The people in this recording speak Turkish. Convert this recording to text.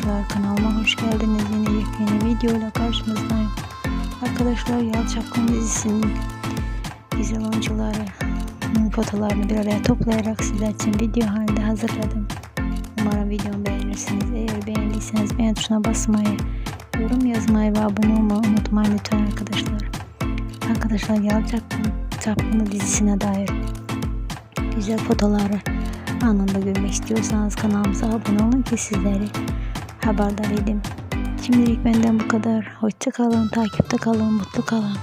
arkadaşlar kanalıma hoş geldiniz. Yeni yepyeni videoyla karşınızdayım. Arkadaşlar Yal dizisinin güzel oyuncuları fotolarını bir araya toplayarak sizler için video halinde hazırladım. Umarım videomu beğenirsiniz. Eğer beğendiyseniz beğen tuşuna basmayı, yorum yazmayı ve abone olmayı unutmayın lütfen arkadaşlar. Arkadaşlar Yal Çapkın dizisine dair güzel fotoları anında görmek istiyorsanız kanalımıza abone olun ki sizleri haberdar edeyim. Şimdilik benden bu kadar. Hoşça kalın, takipte kalın, mutlu kalın.